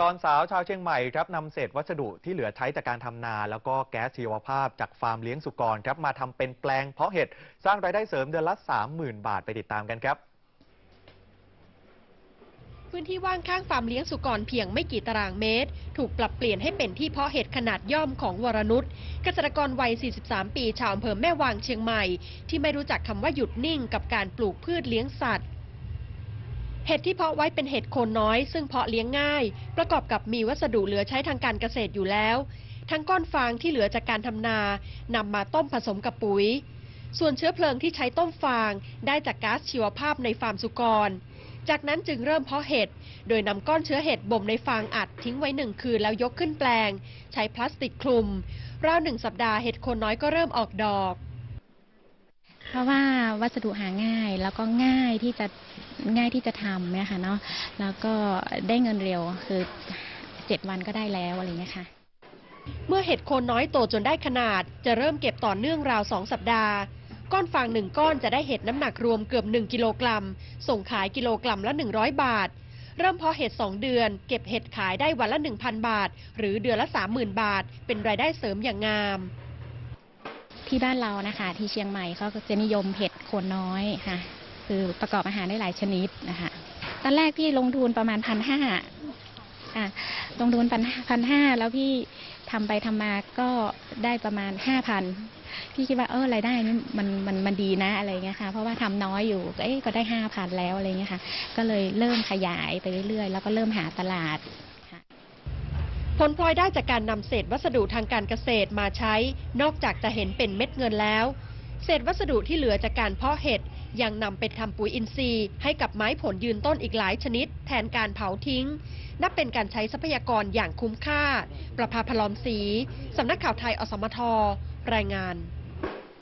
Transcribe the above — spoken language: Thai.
กรสาวชาวเชียงใหม่ครับนำเศษวัสดุที่เหลือใช้จากการทำนา แล้วก็แก๊สชีวภาพจากฟาร์มเลี้ยงสุกรครับมาทำเป็นแปลงเพาะเห็ดสร้างรายได้เสริมเดือนละ 30,000 บาทไปติดตามกันครับ พื้นที่ว่างข้างฟาร์มเลี้ยงสุกรเพียงไม่กี่ตารางเมตร ถูกปรับเปลี่ยนให้เป็นที่เพาะเห็ดขนาดย่อมของวรนุชเกษตรกรวัย 43 ปีชาวอำเภอแม่วางเชียงใหม่ ที่ไม่รู้จักคำว่าหยุดนิ่งกับการปลูกพืชเลี้ยงสัตว์ เห็ดที่เพาะไว้เป็นเห็ดโคนน้อย ซึ่งเพาะเลี้ยงง่าย ประกอบกับมีวัสดุเหลือใช้ทางการเกษตรอยู่แล้ว ทั้งก้อนฟางที่เหลือจากการทำนานำมาต้มผสมกับปุ๋ย ส่วนเชื้อเพลิงที่ใช้ต้มฟางได้จากก๊าซชีวภาพในฟาร์มสุกร จากนั้นจึงเริ่มเพาะเห็ด โดยนำก้อนเชื้อเห็ดบ่มในฟางอัดทิ้งไว้หนึ่งคืนแล้วยกขึ้นแปลง ใช้พลาสติกคลุม ราวหนึ่งสัปดาห์เห็ดโคนน้อยก็เริ่มออกดอก เพราะว่าวัสดุหาง่ายแล้วก็ง่ายที่จะง่ายที่จะทำเนี่ยค่ะเนาะแล้วก็ได้เงินเร็วคือเจ็ดวันก็ได้แล้วอะไรเงี้ยค่ะ เมื่อเห็ดโคนน้อยโตจนได้ขนาด จะเริ่มเก็บต่อเนื่องราว2สัปดาห์ ก้อนฟางหนึ่งก้อนจะได้เห็ดน้ำหนักรวมเกือบ 1 กิโลกรัม ส่งขายกิโลกรัมละ 100 บาท เริ่มเพาะเห็ด 2 เดือน เก็บเห็ดขายได้วันละ 1,000 บาท หรือเดือนละ 30,000 บาท เป็นรายได้เสริมอย่างงาม ที่บ้านเรานะคะ ที่เชียงใหม่เขาก็จะนิยมเห็ดโคนน้อยค่ะ คือประกอบอาหารได้หลายชนิดนะคะตอนแรกพี่ลงทุนประมาณพันห้าค่ะลงทุนพันพันห้าแล้วพี่ทำไปทำมาก็ได้ประมาณห้าพันพี่คิดว่าเออรายได้นี่มันมันมันดีนะอะไรเงี้ยค่ะ เพราะว่าทำน้อยอยู่เอ๊ก็ได้ห้าพันแล้วอะไรเงี้ยค่ะ ก็เลยเริ่มขยายไปเรื่อยๆ แล้วก็เริ่มหาตลาด ผลพลอยได้จากการนำเศษวัสดุทางการเกษตรมาใช้ นอกจากจะเห็นเป็นเม็ดเงินแล้ว เศษวัสดุที่เหลือจากการเพาะเห็ดยังนำไปทำปุ๋ยอินทรีย์ให้กับไม้ผลยืนต้นอีกหลายชนิด แทนการเผาทิ้ง นับเป็นการใช้ทรัพยากรอย่างคุ้มค่า ประภาพลอมสีสำนักข่าวไทยอสมทรายงาน